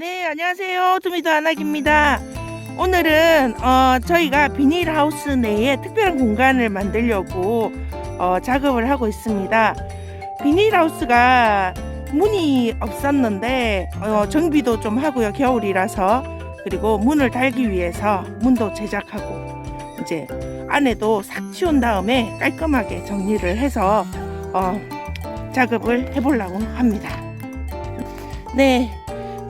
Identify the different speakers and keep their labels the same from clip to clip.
Speaker 1: 네, 안녕하세요. 두미도 안학입니다. 오늘은 어, 저희가 비닐하우스 내에 특별한 공간을 만들려고 어, 작업을 하고 있습니다. 비닐하우스가 문이 없었는데 어, 정비도 좀 하고요. 겨울이라서 그리고 문을 달기 위해서 문도 제작하고 이제 안에도 싹 치운 다음에 깔끔하게 정리를 해서 어, 작업을 해보려고 합니다. 네,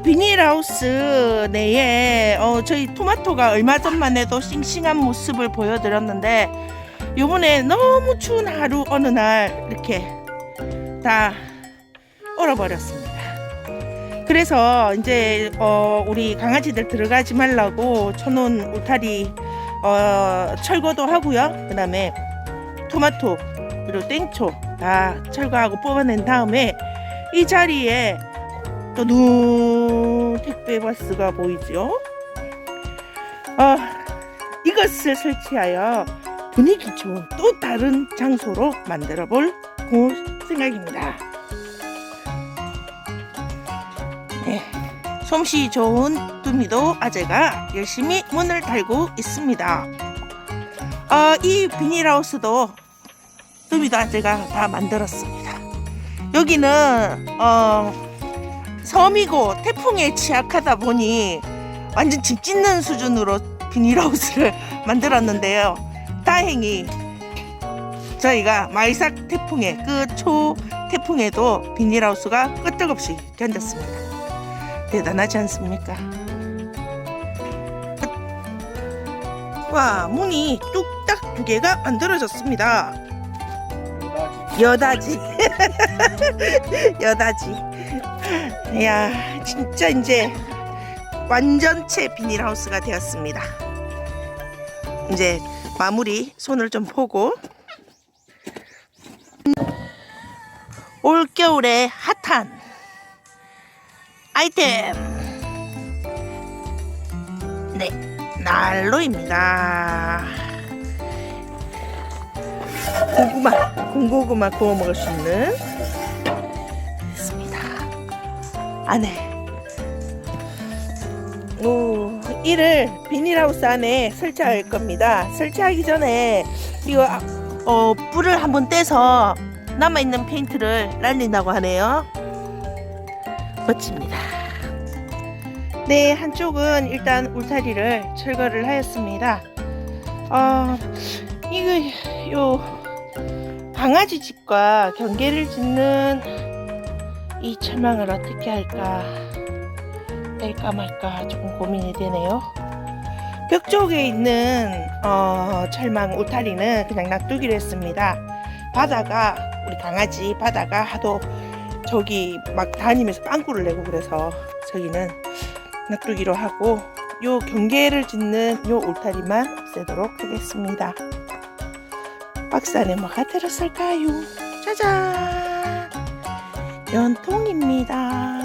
Speaker 1: 비닐하우스 내에 어, 저희 토마토가 얼마 전만 해도 싱싱한 모습을 보여드렸는데 요번에 너무 추운 하루 어느 날 이렇게 다 얼어버렸습니다. 그래서 이제 어, 우리 강아지들 들어가지 말라고 쳐놓은 울타리 어, 철거도 하고요. 그 다음에 토마토 그리고 땡초 다 철거하고 뽑아낸 다음에 이 자리에 또눈 택배 바스가 보이죠? 어, 이것을 설치하여 분위기 좋은 또 다른 장소로 만들어 볼 생각입니다. 네, 솜씨 좋은 두미도 아재가 열심히 문을 달고 있습니다. 어, 이 비닐하우스도 두미도 아재가 다 만들었습니다. 여기는 어, 섬이고 태풍에 취약하다 보니 완전 집 짓는 수준으로 비닐하우스를 만들었는데요. 다행히 저희가 마이삭 태풍의 그초 태풍에도 비닐하우스가 끄떡없이 견뎠습니다. 대단하지 않습니까? 와 문이 뚝딱 두 개가 만들어졌습니다. 여다지 여다지 이야 진짜 이제 완전체 비닐하우스가 되었습니다. 이제 마무리 손을 좀 보고. 올겨울에 핫한 아이템. 네 난로입니다. 고구마 군고구마 구워 먹을 수 있는 안에 오 이를 비닐하우스 안에 설치할 겁니다. 설치하기 전에 이거 아, 어, 뿔을 한번 떼서 남아 있는 페인트를 날린다고 하네요. 멋집니다. 네 한쪽은 일단 울타리를 철거를 하였습니다. 어 이거 요 강아지 집과 경계를 짓는 이 철망을 어떻게 할까 뺄까 말까 조금 고민이 되네요. 벽 쪽에 있는 어, 철망 울타리는 그냥 놔두기로 했습니다. 바다가 우리 강아지 바다가 하도 저기 막 다니면서 빵꾸를 내고 그래서 저기는 놔두기로 하고 요 경계를 짓는 요 울타리만 없애도록 하겠습니다. 박스 안에 뭐가 들었을까요? 짜잔! 연통입니다.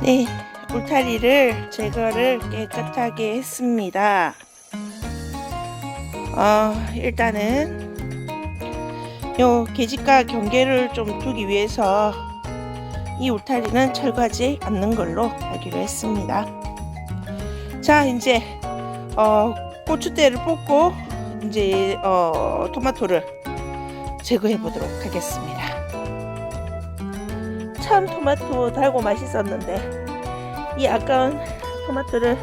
Speaker 1: 네, 울타리를 제거를 깨끗하게 했습니다. 어, 일단은 요 계집과 경계를 좀 두기 위해서 이 울타리는 철거하지 않는 걸로 하기로 했습니다. 자, 이제 어, 고추대를 뽑고 이제 어, 토마토를 제거해 보도록 하겠습니다. 참 토마토 달고 맛있었는데 이 아까운 토마토를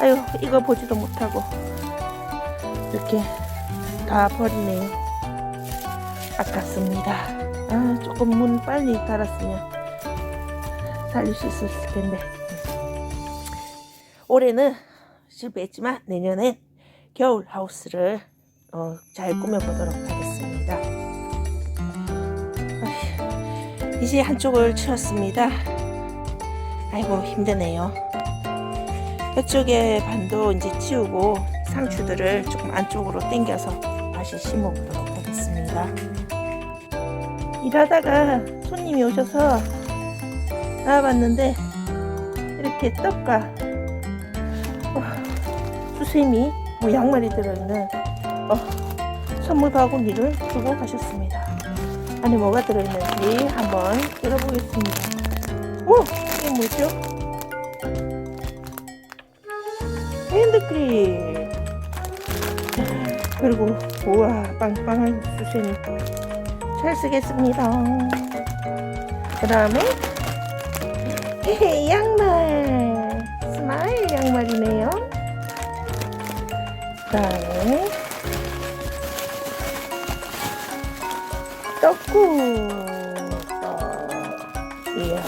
Speaker 1: 아유 이거 보지도 못하고 이렇게 다 버리네요. 아깝습니다. 아 조금 문 빨리 달았으면 살릴 수 있었을 텐데 올해는 실패했지만 내년엔 겨울 하우스를 어, 잘 꾸며보도록 이제 한쪽을 치웠습니다. 아이고 힘드네요. 이쪽에 반도 이제 치우고 상추들을 조금 안쪽으로 당겨서 다시 심어보도록 하겠습니다. 일하다가 손님이 오셔서 나와봤는데 이렇게 떡과 수세미, 뭐 양말이 들어있는 어, 선물 바구니를 두고 가셨습니다. 안에 뭐가 들어있는지 한번 열어보겠습니다. 오, 이게 뭐죠? 핸드크림. 그리고 우와 빵빵한 수세미 잘 쓰겠습니다. 그 다음에 양말 스마일 양말이네요. 그 다음에 떡국 어, 이야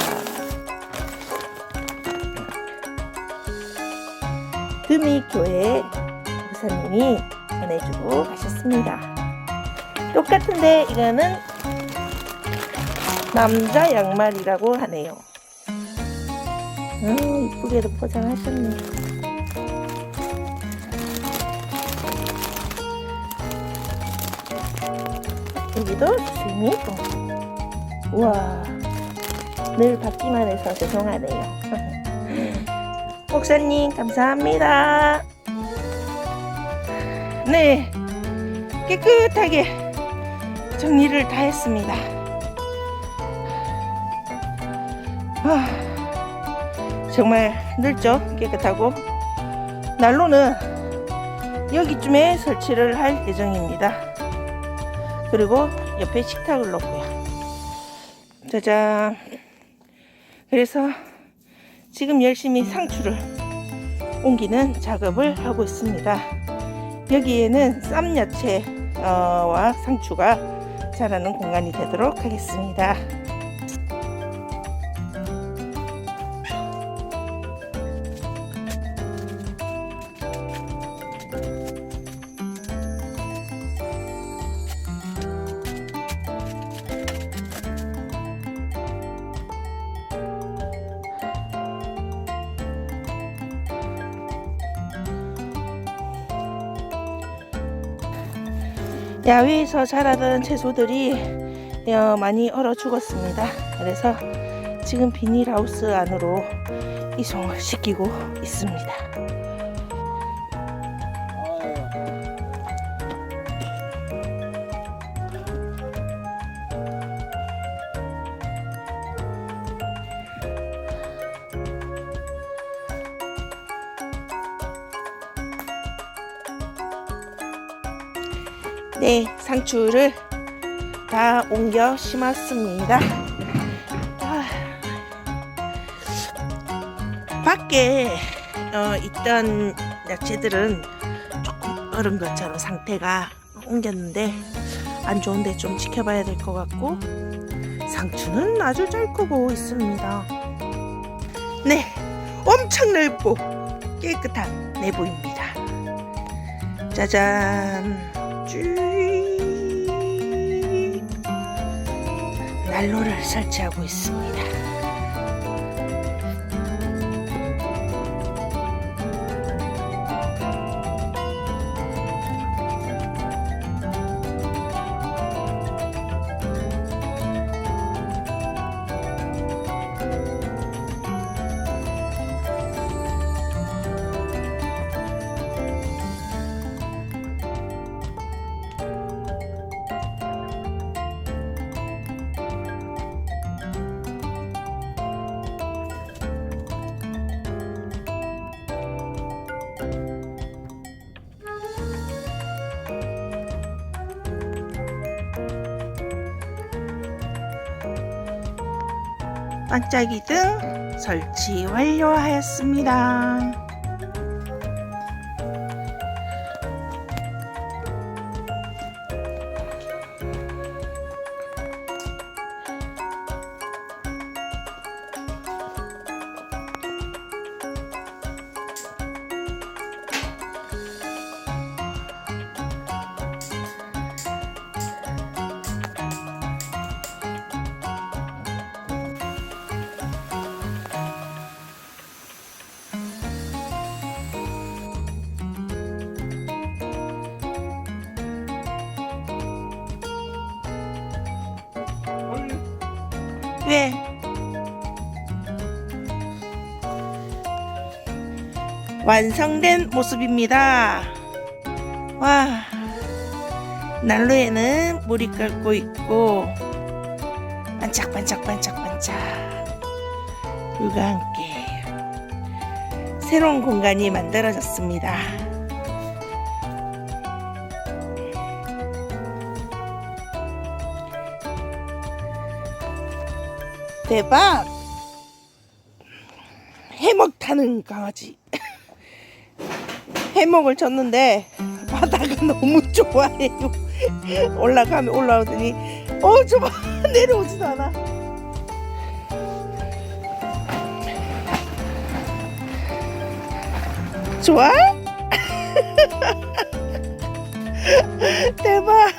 Speaker 1: 금이교회 목사님이 전해주고 가셨습니다. 똑같은데 이거는 남자 양말이라고 하네요. 음, 이쁘게도 포장하셨네. 여기도 주님이 또. 우와. 늘 받기만 해서 죄송하네요. 목사님, 감사합니다. 네. 깨끗하게 정리를 다 했습니다. 아, 정말 넓죠? 깨끗하고. 난로는 여기쯤에 설치를 할 예정입니다. 그리고 옆에 식탁을 놓고요. 짜잔. 그래서 지금 열심히 상추를 옮기는 작업을 하고 있습니다. 여기에는 쌈야채와 상추가 자라는 공간이 되도록 하겠습니다. 야외에서 자라던 채소들이 어, 많이 얼어 죽었습니다. 그래서 지금 비닐하우스 안으로 이송을 시키고 있습니다. 네, 상추를 다 옮겨 심었습니다. 아, 밖에 어, 있던 야채들은 조금 얼은 것처럼 상태가 옮겼는데 안 좋은데 좀 지켜봐야 될 것 같고 상추는 아주 잘 크고 있습니다. 네, 엄청 넓고 깨끗한 내부입니다. 짜잔. 쭉 난로를 설치하고 있습니다. 반짝이 등 설치 완료하였습니다. 왜? 완성된 모습입니다. 와, 난로에는 물이 끓고 있고 반짝반짝 반짝반짝 물과 함께 새로운 공간이 만들어졌습니다. 대박! 해먹 타는 강아지. 해먹을 쳤는데 바다가 너무 좋아해요. 올라가면 올라오더니 어 저봐 내려오지도 않아. 좋아? 대박.